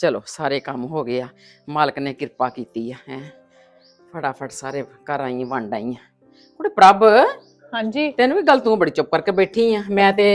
ਚਲੋ ਸਾਰੇ ਕੰਮ ਹੋ ਗਏ ਆ। ਮਾਲਕ ਨੇ ਕਿਰਪਾ ਕੀਤੀ ਆ ਹੈ। ਫਟਾਫਟ ਸਾਰੇ ਘਰ ਆਈ ਵੰਡ ਆਈ ਕੁੜੇ ਪ੍ਰਭ ਹਾਂਜੀ। ਤੈਨੂੰ ਵੀ ਗੱਲ ਤੂੰ ਬੜੀ ਚੁੱਪ ਕਰਕੇ ਬੈਠੀ ਆ। ਮੈਂ ਤੇ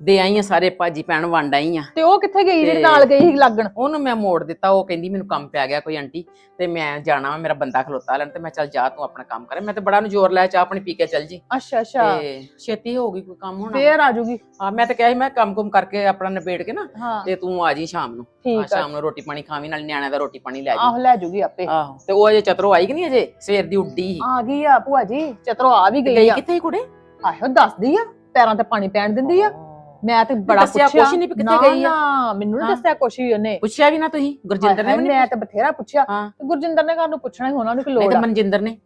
ਦੇ ਆਈ ਆ ਸਾਰੇ ਭਾਜੀ ਭੈਣ ਵੰਡ ਆਈ ਆ ਤੇ ਉਹ ਕਿੱਥੇ ਗਈ ਜਿਹੜੀ ਨਾਲ ਗਈ ਸੀ ਲੱਗਣ? ਉਹਨੂੰ ਮੈਂ ਮੋੜ ਦਿੱਤਾ ਉਹ ਕਹਿੰਦੀ ਮੈਨੂੰ ਕੰਮ ਪੈ ਗਿਆ ਕੋਈ ਆਂਟੀ ਤੇ ਮੈਂ ਜਾਣਾ ਵਾ ਮੇਰਾ ਬੰਦਾ ਖਲੋਤਾ ਲੈਣ ਤੇ ਮੈਂ ਚੱਲ ਜਾ ਤੂੰ ਆਪਣਾ ਕੰਮ ਕਰ। ਮੈਂ ਤੇ ਬੜਾ ਨੂੰ ਜ਼ੋਰ ਲਾਇਆ ਚਾਹ ਆਪਣੀ ਪੀ ਕੇ ਚੱਲ ਜੀ। ਅੱਛਾ ਅੱਛਾ। ਤੇ ਛੇਤੀ ਹੋ ਗਈ ਕੋਈ ਕੰਮ ਹੋਣਾ। ਫੇਰ ਆ ਜੂਗੀ। ਆ ਮੈਂ ਤਾਂ ਕਿਹਾ ਸੀ ਮੈਂ ਕੰਮ ਕੁਮ ਕਰਕੇ ਆਪਣਾ ਨਿਬੇੜ ਕੇ ਨਾ ਹਾਂ। ਤੇ ਤੂੰ ਆ ਜੀ ਸ਼ਾਮ ਨੂੰ। ਆ ਠੀਕ ਆ। ਸ਼ਾਮ ਨੂੰ ਰੋਟੀ ਪਾਣੀ ਖਾਵੀਂ ਨਾਲ ਨਿਆਣਿਆਂ ਦਾ ਰੋਟੀ ਪਾਣੀ ਲੈ ਜੀ। ਆਹ ਲੈ ਜੂਗੀ ਆਪੇ। ਆਹੋ ਤੇ ਉਹ ਅਜੇ ਚਤਰੋ ਆਈ ਕਿ ਨਹੀਂ ਅਜੇ? ਸਵੇਰ ਦੀ ਉੱਡੀ ਸੀ। ਆ ਗਈ ਆ ਭੂਆ ਜੀ ਚਤਰੋ ਆ ਵੀ ਗਈ ਗਈ ਆ। ਕਿੱਥੇ ਸੀ ਕੁੜੇ? ਆਹੋ ਦੱਸਦੀ ਆ ਪੈਰਾਂ ਤੇ ਪਾਣੀ ਪੈਣ ਦਿੰਦੀ ਆ। ਮੈਂ ਤੇ ਬੜਾ ਦੱਸਿਆ ਪੁੱਛਿਆ। ਕੁਛ ਨੀ ਵੀ ਕਿੱਥੇ ਨਾ, ਗਈ ਆ। ਨਾ, ਮੈਨੂੰ ਨੀ ਹਾਂ। ਦੱਸਿਆ ਕੁਛ ਵੀ ਉਹਨੇ। ਪੁੱਛਿਆ ਵੀ ਨਾ ਤੁਸੀਂ? ਗੁਰਜਿੰਦਰ ਨੇ ਹਾਏ, ਵੀ ਮੈਂ ਨਹੀਂ ਤੇ ਬਥੇਰਾ ਪੁੱਛਿਆ। ਹਾਂ। ਤੇ ਗੁਰਜਿੰਦਰ ਨੇ ਕਾਹਨੂੰ ਪੁੱਛਣਾ ਹੀ ਉਹਨਾਂ ਨੂੰ ਕਿ ਨਹੀਂ ਲੋੜ ਤੇ ਆ? ਮਨਜਿੰਦਰ ਨੇ।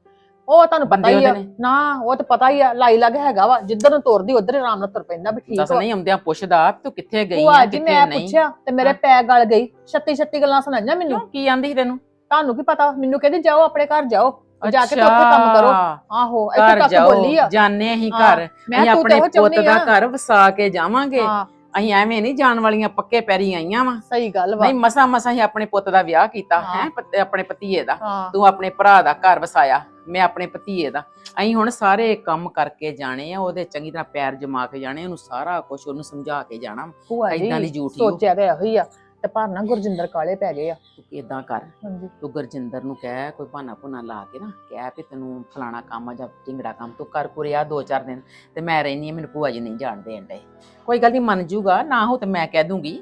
ਉਹ ਤੁਹਾਨੂੰ ਪਤਾ ਬੰਦੇ ਹੀ ਆ। ਉਹਦੇ ਨੇ। ਨਾ ਉਹ ਤਾਂ ਪਤਾ ਹੀ ਆ ਲਾਈ ਲੱਗ ਹੈਗਾ ਵਾ। ਜਿੱਧਰ ਨੂੰ ਤੁਰਦੀ ਉਧਰ ਆਰਾਮ ਨਾਲ ਤੁਰ ਪੈਂਦਾ ਵੀ ਠੀਕ ਦੱਸ ਵਾ। ਨਹੀਂ ਆਉਂਦਿਆਂ ਪੁੱਛਦਾ ਵੀ ਤੂੰ ਕਿੱਥੇ ਗਈ ਭੂਆ ਆ ਜੀ ਕਿੱਥੇ ਮੈਂ ਨਹੀਂ? ਪੁੱਛਿਆ ਤੇ ਮੇਰੇ ਹਾਂ। ਪੈ ਗਲ ਗਈ। ਛੱਤੀ ਛੱਤੀ ਗੱਲਾਂ ਸੁਣਾਈਆਂ ਮੈਨੂੰ। ਕਿਉਂ? ਕੀ ਆਂਦੀ ਸੀ ਤੈਨੂੰ? ਤੁਹਾਨੂੰ ਕੀ ਪਤਾ? ਮੈਨੂੰ ਕਹਿੰਦੀ ਜਾਓ ਆਪਣੇ ਘਰ ਜਾਓ। ਜਾ ਕੇ ਤੇ ਉੱਥੇ ਕੰਮ ਕਰੋ। ਆਹੋ ਇੱਥੇ ਘਰ ਤੱਕ ਜਾਓ। ਬੋਲੀ ਆ। ਜਾਣੇ ਅਸੀਂ ਹਾਂ, ਘਰ। ਮੈਂ ਅਸੀਂ ਤੂੰ ਆਪਣੇ ਉਹ ਪੁੱਤ ਚਾਹੁੰਦੀ ਦਾ ਆ। ਘਰ ਵਸਾ ਕੇ ਜਾਵਾਂਗੇ। ਹਾਂ। ਅਸੀਂ ਐਵੇਂ ਨਹੀਂ ਜਾਣ ਵਾਲੀਆਂ ਪੱਕੇ ਪੈਰੀ ਆਈਆਂ ਵਾ। ਸਹੀ ਗੱਲ ਵਾ। ਨਹੀਂ ਮਸਾ ਮਸਾ ਹੀ ਆਪਣੇ ਪੁੱਤ ਦਾ ਵਿਆਹ ਕੀਤਾ ਹਾਂ। ਹੈ ਆਪਣੇ ਭਤੀਏ ਦਾ। ਹਾਂ। ਤੂੰ ਆਪਣੇ ਭਰਾ ਦਾ ਘਰ ਵਸਾਇਆ ਮੈਂ ਆਪਣੇ ਭਤੀਏ ਦਾ। ਅਸੀਂ ਹੁਣ ਸਾਰੇ ਕੰਮ ਕਰਕੇ ਜਾਣੇ ਆ ਉਹਦੇ ਚੰਗੀ ਤਰ੍ਹਾਂ ਪੈਰ ਜਮਾ ਕੇ ਜਾਣੇ ਉਹਨੂੰ ਸਾਰਾ ਕੁਝ ਉਹਨੂੰ ਸਮਝਾ ਕੇ ਜਾਣਾ ਭੂਆ ਏਦਾਂ ਦੀ ਜੀ ਝੂਠੀ ਹੋ। ਸੋਚਿਆ ਤੇ ਇਹੋ ਹੀ ਆ। ਤੇ ਪਰ ਨਾ ਗੁਰਜਿੰਦਰ ਕਾਲੇ ਪੈ ਗਏ ਆ। ਤੂੰ ਇਦਾਂ ਕਰ ਹਾਂਜੀ। ਤੂੰ ਗੁਰਜਿੰਦਰ ਨੂੰ ਕਹਿ ਕੋਈ ਬਹਾਨਾ ਭੁਨਾ ਲਾ ਕੇ ਨਾ ਕਹਿ ਵੀ ਤੈਨੂੰ ਫਲਾਣਾ ਕੰਮ ਆ ਜਾਂ ਢਿੰਗੜਾ ਕੰਮ ਤੂੰ ਕਰ ਕੁਰਿਆ ਦੋ ਚਾਰ ਦਿਨ ਤੇ ਮੈਂ ਰਹਿਨੀ ਆ ਮੈਨੂੰ ਭੂਆ ਜੀ ਨਹੀਂ ਜਾਣਦੇ ਐਂਡੇ ਕੋਈ ਗੱਲ ਨਹੀਂ ਮੰਨ ਜੂਗਾ ਨਾ ਹੋ ਤੇ ਮੈਂ ਕਹਿ ਦੂੰਗੀ।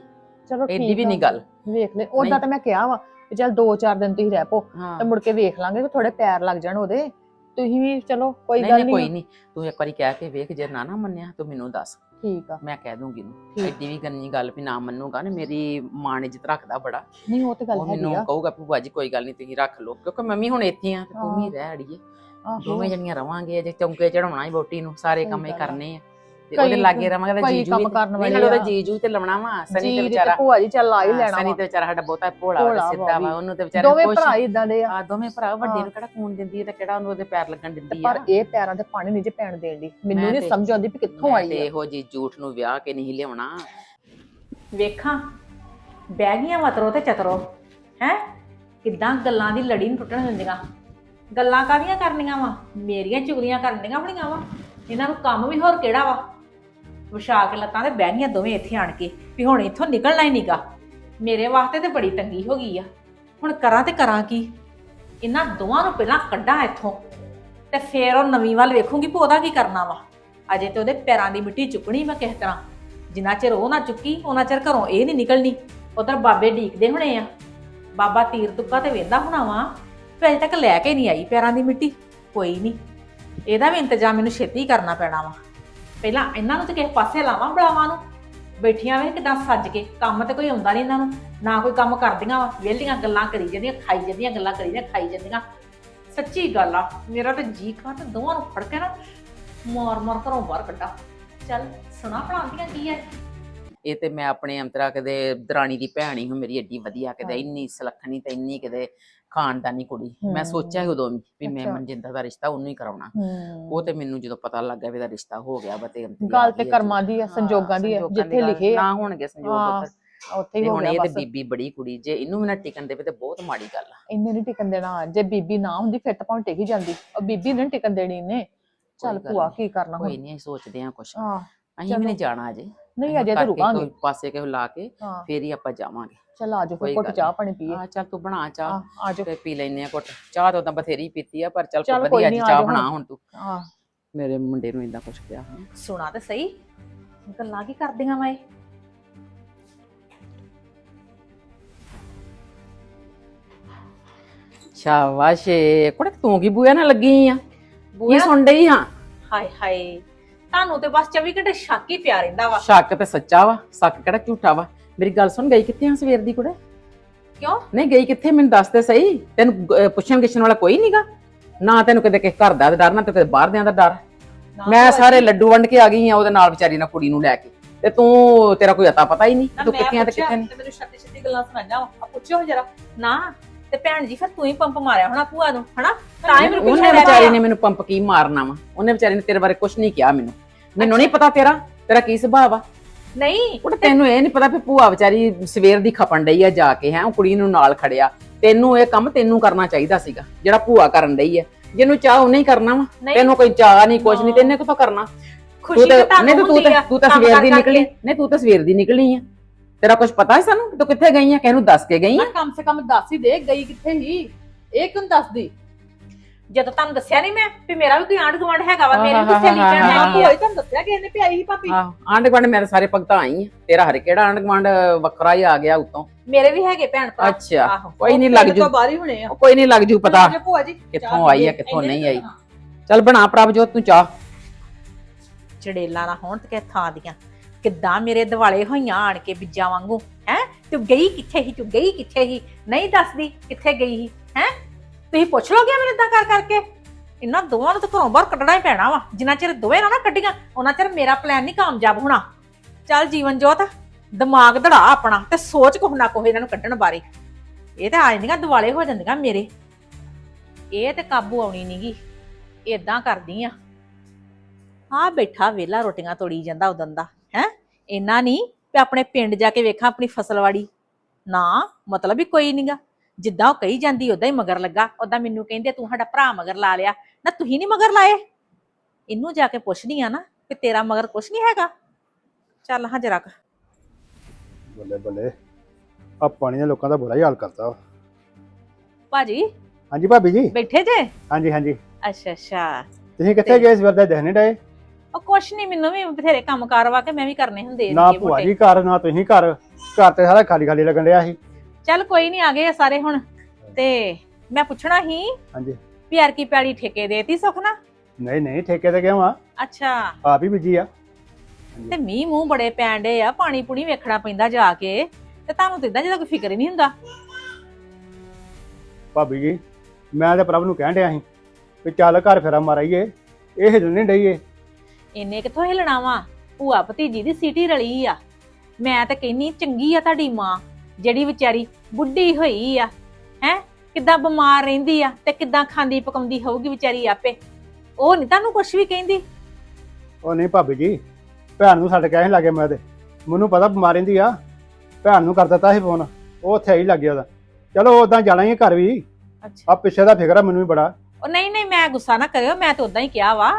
ਚਲੋ ਠੀਕ ਵੀ। ਨਹੀਂ ਗੱਲ। ਵੇਖ ਲੈ ਨਹੀਂ। ਤਾਂ ਮੈਂ ਕਿਹਾ ਵਾ ਕਿ ਚੱਲ 2-4 ਦਿਨ ਤੁਸੀਂ ਰਹਿ ਪੋ ਹਾਂ। ਤੇ ਮੁੜ ਕੇ ਵੇਖ ਲਾਂਗੇ ਕਿ ਥੋੜੇ ਪੈਰ ਲੱਗ ਜਾਣ ਉਹਦੇ। ਤੁਸੀਂ ਵੀ ਚਲੋ ਕੋਈ ਨਹੀਂ ਗੱਲ ਨਹੀਂ ਕੋਈ ਨਹੀਂ ਤੂੰ ਇੱਕ ਵਾਰੀ ਕਹਿ ਕੇ ਵੇਖ ਜੇ ਨਾ ਨਾ ਮੰਨਿਆ ਤੂੰ ਮੈਨੂੰ ਦੱਸ। ਠੀਕ ਆ। ਮੈਂ ਕਹਿ ਦੂੰਗੀ ਨੂੰ। ਐਡੀ ਵੀ ਗੰਨੀ ਗੱਲ ਵੀ ਨਾ ਮੰਨੂਗਾ ਨਾ ਮੇਰੀ ਮਾਂ ਨੇ ਇੱਜ਼ਤ ਰੱਖਦਾ ਬੜਾ। ਨਹੀਂ ਉਹ ਤੇ ਗੱਲ ਹੈਗੀ ਮੈਨੂੰ ਆ। ਕਹੂਗਾ ਭੂਆ ਜੀ ਕੋਈ ਗੱਲ ਨਹੀਂ ਤੁਸੀਂ ਰੱਖ ਲਓ। ਕਿਉਂਕਿ ਮੰਮੀ ਹੁਣ ਇੱਥੇ ਆ ਤੇ ਤੂੰ ਵੀ। ਰਹਿ ਅੜੀਏ। ਦੋਵੇਂ ਜਣੀਆਂ ਰਵਾਂਗੇ ਜੇ ਚੌਂਕੇ ਚੜਾਉਣਾ ਹੀ ਵੋਟੀ ਨੂੰ ਸਾਰੇ ਕੰਮ ਹੀ। ਕਰਨੇ ਆ। ਤੇ ਉਹਦੇ ਲਾਗੇ ਰਵਾਂਗੇ ਤਾਂ ਜੀਜੂ ਕੰਮ ਵੀ ਕਰਨ ਨਹੀਂ ਵਾਲੇ ਨਾਲ ਉਹਦਾ। ਜੀਜੂ ਤੇ ਲਾਉਣਾ ਵਾ ਸਨੀ ਜੀ ਤੇ ਤੇ ਵਿਚਾਰਾ। ਭੂਆ ਜੀ ਚੱਲ ਆ ਹੀ ਹਾਂ, ਲੈਣਾ ਸਨੀ ਤੇ ਵਿਚਾਰਾ ਸਾਡਾ ਬਹੁਤਾ ਭੋਲਾ ਵਾ ਸਿੱਧਾ ਵੀ। ਉਹਨੂੰ ਤੇ ਵਿਚਾਰੇ ਦੋਵੇਂ ਭਰਾ ਇਦਾਂ ਦੇ ਆ। ਆ ਦੋਵੇਂ ਭਰਾ ਵੱਡੇ ਹਾਂ। ਨੂੰ ਕਿਹੜਾ ਖੂਨ ਦਿੰਦੀ ਹੈ ਤੇ ਕਿਹੜਾ ਉਹਨੂੰ ਉਹਦੇ ਪੈਰ ਲੱਗਣ ਦਿੰਦੀ ਆ ਪਰ ਇਹ ਪੈਰਾਂ ਤੇ ਪਾਣੀ ਨਹੀਂ ਜੇ ਪੈਣ ਦੇਣ ਦੀ। ਮੈਨੂੰ ਨਹੀਂ ਸਮਝ ਆਉਂਦੀ ਵੀ ਕਿੱਥੋਂ ਆਈ ਆ। ਇਹੋ ਜੀ ਝੂਠ ਨੂੰ ਵਿਆਹ ਕੇ ਨਹੀਂ ਲਿਆਉਣਾ। ਵੇਖਾਂ ਬਹਿ ਗਈਆਂ ਮਤਰੋ ਤੇ ਚਤਰੋ ਹੈ? ਕਿੱਦਾਂ ਗੱਲਾਂ ਦੀ ਲੜੀ ਨੂੰ ਟੁੱਟਣ ਦਿੰਦੀਆਂ। ਗੱਲਾਂ ਕਾਹਦੀਆਂ ਕਰਨੀਆਂ ਵਾ? ਮੇਰੀਆਂ ਚੁਗਲੀਆਂ ਕਰਨੀਆਂ ਬਣੀਆਂ ਵਾ? ਇਹਨਾਂ ਨੂੰ ਕੰਮ ਵੀ ਹੋਰ ਕਿਹੜਾ ਵਾ? ਵਿਛਾ ਕੇ ਲੱਤਾਂ ਤੇ ਬਹਿ ਗਈਆਂ ਦੋਵੇਂ ਇੱਥੇ ਆਣ ਕੇ ਵੀ ਹੁਣ ਇੱਥੋਂ ਨਿਕਲਣਾ ਹੀ ਨਹੀਂਗਾ ਮੇਰੇ ਵਾਸਤੇ ਤੇ ਬੜੀ ਤੰਗੀ ਹੋ ਗਈ ਆ। ਹੁਣ ਕਰਾਂ ਤੇ ਕਰਾਂ ਕੀ? ਇਹਨਾਂ ਦੋਵਾਂ ਨੂੰ ਪਹਿਲਾਂ ਕੱਢਾਂ ਇੱਥੋਂ ਤੇ ਫੇਰ ਉਹ ਨਵੀਂ ਵੱਲ ਵੇਖੂੰਗੀ ਵੀ ਉਹਦਾ ਕੀ ਕਰਨਾ ਵਾ। ਅਜੇ ਤੇ ਉਹਦੇ ਪੈਰਾਂ ਦੀ ਮਿੱਟੀ ਚੁੱਕਣੀ ਮੈਂ ਕਿਸ ਤਰ੍ਹਾਂ। ਜਿੰਨਾ ਚਿਰ ਉਹ ਨਾ ਚੁੱਕੀ, ਉਹਨਾਂ ਚਿਰ ਘਰੋਂ ਇਹ ਨਹੀਂ ਨਿਕਲਣੀ। ਉਧਰ ਬਾਬੇ ਢੀਕਦੇ ਹੋਣੇ ਆ। ਬਾਬਾ ਤੀਰ ਤੁੱਕਾ ਤੇ ਵੇਂਦਾ ਹੋਣਾ ਵਾ। ਅਜੇ ਤੱਕ ਲੈ ਕੇ ਨਹੀਂ ਆਈ ਪੈਰਾਂ ਦੀ ਮਿੱਟੀ। ਕੋਈ ਨਹੀਂ ਇਹਦਾ ਵੀ ਇੰਤਜ਼ਾਮ ਮੈਨੂੰ ਛੇਤੀ ਕਰਨਾ ਪੈਣਾ ਵਾ। ਪਹਿਲਾਂ ਇਹਨਾਂ ਨੂੰ ਤੇ ਕਿਸੇ ਪਾਸੇ ਲਾਵਾਂ ਬੜਾਵਾਂ ਨੂੰ। ਬੈਠੀਆਂ ਵੇ ਕਿਦਾਂ ਸੱਜ ਕੇ, ਕੰਮ ਤੇ ਕੋਈ ਆਉਂਦਾ ਨਹੀਂ ਇਹਨਾਂ ਨੂੰ। ਨਾ ਕੋਈ ਕੰਮ ਕਰਦੀਆਂ ਵਾ, ਵਿਹਲੀਆਂ ਗੱਲਾਂ ਕਰੀ ਜਾਂਦੀਆਂ, ਖਾਈ ਜਾਂਦੀਆਂ, ਗੱਲਾਂ ਕਰੀ ਜਾਂਦੀਆਂ, ਖਾਈ ਜਾਂਦੀਆਂ। ਸੱਚੀ ਗੱਲ ਆ, ਮੇਰਾ ਤਾਂ ਜੀ ਕਾ ਤੇ ਦੋਵਾਂ ਨੂੰ ਫੜ ਕੇ ਨਾ ਮਾਰ ਮਾਰ ਘਰੋਂ ਬਾਹਰ ਕੱਢਾ। ਚੱਲ ਸੁਣਾ ਪੜਾਉਂਦੀਆਂ ਕੀ ਐ? ਇਹ ਤੇ ਮੈਂ ਆਪਣੇ ਅੰਤਰਾ ਕਦੇ ਦਰਾਣੀ ਦੀ ਭੈਣ ਹੀ ਹਾਂ ਮੇਰੀ ਏਡੀ ਵਧੀਆ ਹਾਂ। ਇੰਨੀ ਸਲੱਖਣੀ ਤੇ ਇੰਨੀ ਕਿਤੇ ਖਾਨਦਾਨੀ ਕੁੜੀ। ਮੈਂ। ਸੋਚਿਆ ਉਦੋਂ ਵੀ ਮੈਂ। ਮਨਜਿੰਦਰ ਦਾ ਰਿਸ਼ਤਾ ਉਹਨੂੰ ਹੀ ਕਰਾਉਣਾ। ਹੂੰ। ਉਹ ਤੇ ਮੈਨੂੰ ਜਦੋਂ ਪਤਾ ਲੱਗਾ ਵੀ ਇਹਦਾ ਰਿਸ਼ਤਾ ਹੋ ਗਿਆ ਵਾ ਤੇ ਗੱਲ ਤੇ ਕਰਮਾਂ ਦੀ ਹਾਂ, ਸੰਜੋਗਾਂ ਦੀ ਸੰਜੋਗਾਂ ਜਿੱਥੇ ਲਿਖੇ ਆ। ਨਾ ਹੋਣਗੇ ਸੰਜੋਗ ਹਾਂ, ਉੱਧਰ ਉੱਥੇ ਹੀ ਹੋ ਹੁਣ ਗਿਆ ਇਹ ਤੇ ਬੀਬੀ ਬੜੀ ਕੁੜੀ ਜੇ ਇਹਨੂੰ ਵੀ ਨਾ ਟਿਕਣ ਦੇਵੇ ਤੇ ਬਹੁਤ ਮਾੜੀ ਗੱਲ ਆ। ਇੰਨੇ ਨਹੀਂ ਟਿਕਣ ਦੇਣਾ। ਜੇ ਬੀਬੀ ਨਾ ਹੁੰਦੀ ਫਿਰ ਤਾਂ ਭਾਵੇਂ ਟਿਕ ਹੀ ਜਾਂਦੀ। ਉਹ ਬੀਬੀ ਨੇ ਨੀ ਟਿਕਣ ਦੇਣੀ ਇਹਨੇ। ਚੱਲ ਭੂਆ ਨੀ। ਕੀ ਕਰਨਾ ਕੋਈ ਨਹੀਂ ਸੋਚਦੇ ਆ ਕੁਛ। ਹਾਂ ਅਸੀਂ। ਵੀ ਨਹੀਂ ਜਾਣਾ ਅਜੇ। ਨਹੀਂ ਅਜੇ ਤਾਂ ਰੁਕਾਂਗੇ। ਪਾਸੇ ਕਿਹੋ ਲਾ ਕੇ ਹਾਂ। ਫੇਰ ਹੀ ਆਪਾਂ ਜਾਵਾਂਗੇ। ਚੱਲ ਆਜੋ ਫਿਰ ਘੁੱਟ ਗੱਲ ਚਾਹ। ਪਾਣੀ ਪੀਏ। ਆ ਚੱਲ ਤੂੰ ਬਣਾ ਚਾਹ ਆਜੋ ਤੇ ਪੀ ਲੈਨੇ ਆ ਘੁੱਟ। ਚਾਹ ਤਾਂ ਉਦਾਂ ਬਥੇਰੀ ਪੀਤੀ ਆ ਪਰ ਚੱਲ ਵਧੀਆ ਨੀ, ਜੀ ਆ ਚਾਹ ਬਣਾ ਹੁਣ। ਤੂੰ। ਆ ਮੇਰੇ ਮੁੰਡੇ ਨੂੰ ਇੰਦਾ ਕੁਛ ਪਿਆ ਹੈ ਸੁਣਾ ਤੇ ਸਹੀ ਗੱਲਾਂ ਕੀ ਕਰਦੀਆਂ ਵਾ ਇਹ? ਸ਼ਾਬਾਸ਼। ਕੁੜੇ ਤੂੰ ਕੀ ਬੂਆ ਨਾਲ ਲੱਗੀ ਆ? ਬੂਆ ਸੁਣ ਡਈ ਹਾਂ ਹਾਏ ਹਾਏ। ਤੁਹਾਨੂੰ ਤੇ ਬਸ 24 ਘੰਟੇ ਸ਼ੱਕ ਹੀ ਪਿਆ ਰਹਿੰਦਾ ਵਾ। ਸ਼ੱਕ ਤੇ ਸੱਚਾ ਵਾ ਸ਼ੱਕ ਕਿਹੜਾ ਝੂਠਾ ਵਾ? ਮੇਰੀ ਗੱਲ ਸੁਣ ਗਈ ਕਿੱਥੇ ਆ ਸਵੇਰ ਦੀ ਕੁੜੇ? ਕਿਉਂ? ਨਹੀਂ ਗਈ ਕਿੱਥੇ? ਮੈਨੂੰ ਦੱਸ ਤੇ ਸਹੀ। ਤੈਨੂੰ ਅਹ, ਪੁੱਛਣ ਗਿੱਛਣ ਵਾਲਾ ਕੋਈ ਨਹੀਂਗਾ ਨਾ ਤੈਨੂੰ ਕਿਤੇ ਕਿਸੇ ਘਰ ਦਾ ਡਰ ਨਾ ਤੇ ਕਿਤੇ ਬਾਹਰ ਦਿਆਂ ਦਾ ਡਰ। ਨਾ ਮੈਂ ਸਾਰੇ ਲੱਡੂ ਵੰਡ ਕੇ ਆ ਗਈ ਆ ਉਹਦੇ ਨਾਲ ਵਿਚਾਰੀ ਨਾਲ ਕੁੜੀ ਨੂੰ ਲੈ ਕੇ। ਤੇ ਤੂੰ ਤੇਰਾ ਕੋਈ ਅਤਾ ਪਤਾ ਹੀ ਨਹੀਂ ਨਾ ਤੂੰ ਮੈਂ ਕਿੱਥੇ ਆ ਤੇ ਪੁੱਛਿਆ ਕਿੱਥੇ ਨਹੀਂ। ਤੇ ਮੈਨੂੰ ਛੱਤੀ ਛੱਤੀ ਗੱਲਾਂ ਸੁਣਾਈਆਂ ਵਾ। ਆ ਪੁੱਛਿਓ ਜਰਾ। ਨਾ ਤੇ ਭੈਣ ਜੀ ਫਿਰ ਤੂੰ ਹੀ ਪੰਪ ਮਾਰਿਆ ਹੋਣਾ ਭੂਆ ਨੂੰ ਹਨਾ? ਤਾਂ ਹੀ ਮੈਨੂੰ ਉਹਨੇ ਪੁੱਛਿਆ ਵਿਚਾਰੀ ਨੇ ਮੈਨੂੰ ਪੰਪ ਕੀ ਮਾਰਨਾ ਵਾ? ਉਹਨੇ ਵਿਚਾਰੀ ਨੇ ਤੇਰੇ ਬਾਰੇ ਕੁਝ ਨਹੀਂ ਕਿਹਾ ਮੈਨੂੰ। ਮੈਨੂੰ ਨਹੀਂ ਪਤਾ ਤੇਰਾ ਤੇਰਾ ਕੀ ਸੁਭਾਅ ਵਾ? ਨਹੀਂ ਉਹ ਤੈਨੂੰ ਇਹ ਨਹੀਂ ਪਤਾ ਵੀ ਭੂਆ ਵਿਚਾਰੀ ਸਵੇਰ ਦੀ ਖਪਣ ਡਈ ਆ ਜਾ ਕੇ ਹੈ ਉਹ ਕੁੜੀ ਨੂੰ ਨਾਲ ਖੜਿਆ। ਤੈਨੂੰ ਇਹ ਕੰਮ ਤੈਨੂੰ ਕਰਨਾ ਚਾਹੀਦਾ ਸੀਗਾ ਜਿਹੜਾ ਭੂਆ ਕਰਨ ਡਈ ਹੈ ਜਿਹਨੂੰ ਚਾਹ ਉਹਨੇ ਹੀ ਕਰਨਾ ਵਾ ਨਹੀਂ। ਤੈਨੂੰ ਕੋਈ ਚਾਹ ਨਹੀਂ ਕੁਛ ਨਹੀਂ ਤੈਨੇ ਕਿਥੋਂ ਕਰਨਾ? ਖੁਸ਼ੀ ਤੂੰ ਤਾਂ ਤਾਂ ਨਹੀਂ ਤੂੰ ਆ ਤਾਂ ਤੂੰ ਤਾਂ ਸਵੇਰ ਦੀ। ਨਿਕਲੀ ਨਹੀਂ ਤੂੰ ਤਾਂ ਸਵੇਰ ਦੀ ਨਿਕਲੀ ਆ। ਤੇਰਾ ਕੁਝ ਪਤਾ ਹੈ ਸਾਨੂੰ? ਕਿ ਤੂੰ ਕਿੱਥੇ ਗਈ ਆ? ਕਿਹਨੂੰ ਦੱਸ ਕੇ ਗਈ ਆ? ਨਾ ਕਮ ਸੇ ਕਮ ਦੱਸ ਹੀ ਦੇ ਗਈ ਕਿੱਥੇ ਹੀ ਇਹ ਕਿਉਂ ਦੱਸਦੀ? ਜਦੋਂ ਤੁਹਾਨੂੰ ਦੱਸਿਆ ਨਹੀਂ ਮੈਂ ਵੀ ਮੇਰਾ ਵੀ ਕੋਈ ਆਂਢ ਗੁਆਂਢ ਹੈਗਾ ਵਾ ਮੇਰੀ ਹਾਂ, ਵੀ ਹਾਂ, ਸਹੇਲੀ ਹਾਂ, ਭੈਣ ਹਾਂ, ਹਾਂ ਹੈਗੀ ਆ। ਹੋਈ ਤੁਹਾਨੂੰ ਦੱਸਿਆ ਕਿ ਇਹਨੇ ਪਿਆਈ ਸੀ ਭਾਬੀ? ਆਹ ਆਂਢ ਗੁਆਂਢ ਮੇਰੇ ਸਾਰੇ ਭਗਤਾਂ ਆਈ ਆ। ਤੇਰਾ ਹਰ ਕਿਹੜਾ ਆਂਢ ਗੁਆਂਢ ਵੱਖਰਾ ਹੀ ਆ ਗਿਆ ਉਤੋਂ। ਮੇਰੇ ਵੀ ਹੈਗੇ ਭੈਣ ਭਰਾ। ਅੱਛਾ ਆਹੋ। ਕੋਈ ਨਹੀਂ ਲੱਗ ਜੂ। ਤੋਂ ਬਾਹਰ ਹੀ ਹੋਣੇ ਆ। ਕੋਈ ਨਹੀਂ ਲੱਗ ਜੂ ਪਤਾ। ਜੇ ਭੂਆ ਜੀ ਕਿੱਥੋਂ ਆਈ ਆ ਕਿੱਥੋਂ ਨਹੀਂ ਆਈ। ਚੱਲ ਬਣਾ ਪ੍ਰਭਜੋਤ ਤੂੰ ਚਾਹ। ਚੜੇਲਾ ਨਾ ਹੋਣ ਤੇ ਕਿ ਥਾਂ ਦੀਆਂ। ਕਿੱਦਾਂ ਮੇਰੇ ਦਿਵਾਲੇ ਹੋਈਆਂ ਆਣ ਕੇ ਬਿੱਜਾਂ ਵਾਂਗੂ ਹੈ? ਤੂੰ ਗਈ ਕਿੱਥੇ ਸੀ? ਤੂੰ ਗਈ ਕਿੱਥੇ ਸੀ? ਨਹੀਂ ਦੱਸਦੀ ਕਿੱਥੇ ਗਈ ਸੀ ਹੈ? ਤੁਸੀਂ ਪੁੱਛ ਲੋਗੇ ਮੈਨੂੰ ਇਦਾਂ ਕਰ ਕਰਕੇ। ਇਹਨਾਂ ਦੋਵਾਂ ਨੂੰ ਤਾਂ ਘਰੋਂ ਬਾਹਰ ਕੱਢਣਾ ਹੀ ਪੈਣਾ ਵਾ। ਜਿੰਨਾ ਚਿਰ ਦੋਵੇਂ ਨਾ ਨਾ ਕੱਢੀਆਂ ਉਹਨਾਂ ਚਿਰ ਮੇਰਾ ਪਲਾਨ ਨਹੀਂ ਕਾਮਯਾਬ ਹੋਣਾ। ਚੱਲ ਜੀਵਨ ਜੋਤ, ਦਿਮਾਗ ਧੜਾ ਆਪਣਾ ਤੇ ਸੋਚ ਕੁਛ ਨਾ ਕੋਹ ਇਹਨਾਂ ਨੂੰ ਕੱਢਣ ਬਾਰੇ। ਇਹ ਤਾਂ ਆ ਜਾਂਦੀਆਂ, ਦਿਵਾਲੇ ਹੋ ਜਾਂਦੀਆਂ ਮੇਰੇ। ਇਹ ਤੇ ਕਾਬੂ ਆਉਣੀ ਨਹੀਂਗੀ ਇਦਾਂ ਕਰਦੀ ਆ। ਆ ਬੈਠਾ ਵੇਲਾ ਰੋਟੀਆਂ ਤੋੜੀ ਜਾਂਦਾ ਉਦੋਂ ਦਾ ਹੈ? ਇੰਨਾ ਨਹੀਂ ਵੀ ਆਪਣੇ ਪਿੰਡ ਜਾ ਕੇ ਵੇਖਾਂ ਆਪਣੀ ਫਸਲਵਾੜੀ। ਨਾ, ਮਤਲਬ ਹੀ ਕੋਈ ਨਹੀਂਗਾ ਜਿੱਦਾਂ ਉਹ ਕਹੀ ਜਾਂਦੀ ਉਦਾਂ ਹੀ ਮਗਰ ਲੱਗਾ। ਉਦਾਂ ਮੈਨੂੰ ਕਹਿੰਦੇ ਤੂੰ ਸਾਡਾ ਭਰਾ ਮਗਰ ਲਾ ਲਿਆ। ਨਾ ਤੁਸੀਂ ਨਹੀਂ ਮਗਰ ਲਾਏ। ਇਹਨੂੰ ਜਾ ਕੇ ਪੁੱਛਦੀ ਆ ਨਾ ਕਿ ਤੇਰਾ ਮਗਰ ਕੁਛ ਨਹੀਂ ਹੈਗਾ। ਚੱਲ ਹਾਂ ਜਰਾ ਬੱਲੇ ਬੱਲੇ ਆ ਪਾਣੀ ਨੇ ਲੋਕਾਂ ਦਾ ਬੁਰਾ ਹੀ ਹਾਲ ਕਰਤਾ ਵਾ। ਭਾਜੀ? ਹਾਂਜੀ ਭਾਬੀ ਜੀ? ਬੈਠੇ ਜੇ? ਹਾਂਜੀ ਹਾਂਜੀ। ਅੱਛਾ ਅੱਛਾ। ਤੁਸੀਂ ਕਿੱਥੇ ਗਏ ਸਵੇਰ ਦਾ ਦਿਖਣੇ ਡਏ? ਉਹ ਕੁਛ ਨਹੀਂ ਮੈਨੂੰ ਵੀ ਬਥੇਰੇ ਕੰਮ ਕਾਰ ਵਾ ਕੇ ਮੈਂ ਵੀ ਕਰਨੇ ਹੁੰਦੇ ਨਾ ਨਿੱਕੇ ਭੂਆ ਮੋਟੇ। ਜੀ ਘਰ ਨਾ ਤੁਸੀਂ ਘਰ। ਘਰ ਤੇ ਸਾਰਾ ਖਾਲੀ ਖਾਲੀ ਲੱਗਣ ਡਿਆ ਸੀ। ਚੱਲ ਕੋਈ ਨਹੀਂ ਆ ਗਏ ਆ ਸਾਰੇ ਹੁਣ। ਤੇ ਮੈਂ ਪੁੱਛਣਾ ਸੀ ਹਾਂਜੀ। ਯਾਰ ਕੀ ਪੈੜੀ ਠੇਕੇ ਦੇਤੀ ਸੁਖ ਨਾ ਨਹੀਂ ਨਹੀਂ ਠੇਕੇ ਤੇ ਕਿਉਂ ਆ? ਅੱਛਾ। ਆਪ ਹੀ ਬੀਜੀ ਆ। ਤੇ ਮੀਂਹ ਮੂੰਹ ਬੜੇ ਪੈਣ ਡੇ ਆ ਪਾਣੀ ਪੂਣੀ ਵੇਖਣਾ ਪੈਂਦਾ ਜਾ ਕੇ। ਤੇ ਤੁਹਾਨੂੰ ਤੇ ਇਦਾਂ ਜਿਹਦਾ ਕੋਈ ਫਿਕਰ ਹੀ ਨਹੀਂ ਹੁੰਦਾ? ਭਾਬੀ ਜੀ ਮੈਂ ਤੇ ਪ੍ਰਭ ਨੂੰ ਕਹਿਣ ਡਿਆ ਸੀ ਵੀ ਚੱਲ ਘਰ ਫੇਰਾ ਮਾਰਾਈਏ ਇਹ ਹਿੱਲਣ ਨਹੀਂ ਡਈਏ ਇੰਨੇ ਕਿੱਥੋਂ ਹਿਲਣਾ ਵਾ? ਭੂਆ ਭਤੀਜੀ ਦੀ ਸੀਟੀ ਰਲੀ ਆ। ਮੈਂ ਤਾਂ ਕਹਿੰਨੀ ਚੰਗੀ ਆ ਤੁਹਾਡੀ ਮਾਂ। ਜਿਹੜੀ ਵਿਚਾਰੀ ਬੁੱਢੀ ਹੋਈ ਆ ਹੈ? ਕਿੱਦਾਂ ਬਿਮਾਰ ਰਹਿੰਦੀ ਆ ਤੇ ਕਿੱਦਾਂ ਖਾਂਦੀ ਪਕਾਉਂਦੀ ਹੋਊਗੀ ਵਿਚਾਰੀ ਆਪੇ? ਉਹ ਨਹੀਂ ਤੁਹਾਨੂੰ ਕੁਝ ਵੀ ਕਹਿੰਦੀ? ਉਹ ਨਹੀਂ ਭਾਬੀ ਜੀ ਭੈਣ ਨੂੰ ਛੱਡ ਕੇ ਆਏ ਲੱਗੇ ਮੈਂ ਤੇ। ਮੈਨੂੰ ਪਤਾ ਬਿਮਾਰ ਰਹਿੰਦੀ ਆ ਭੈਣ ਨੂੰ ਕਰ ਦਿੱਤਾ ਸੀ ਫੋਨ ਉਹ ਉੱਥੇ ਹੀ ਲੱਗ ਗਿਆ ਉਹਦਾ। ਚਲੋ ਉਦਾਂ ਜਾਣਾ ਹੀ ਆ ਘਰ ਵੀ। ਅੱਛਾ। ਆ ਪਿੱਛੇ ਦਾ ਫਿਕਰ ਆ ਮੈਨੂੰ ਵੀ ਬੜਾ। ਉਹ ਨਹੀਂ ਨਹੀਂ ਮੈਂ ਗੁੱਸਾ ਨਾ ਕਰਿਓ ਮੈਂ ਤਾਂ ਉਦਾਂ ਹੀ ਕਿਹਾ ਵਾ।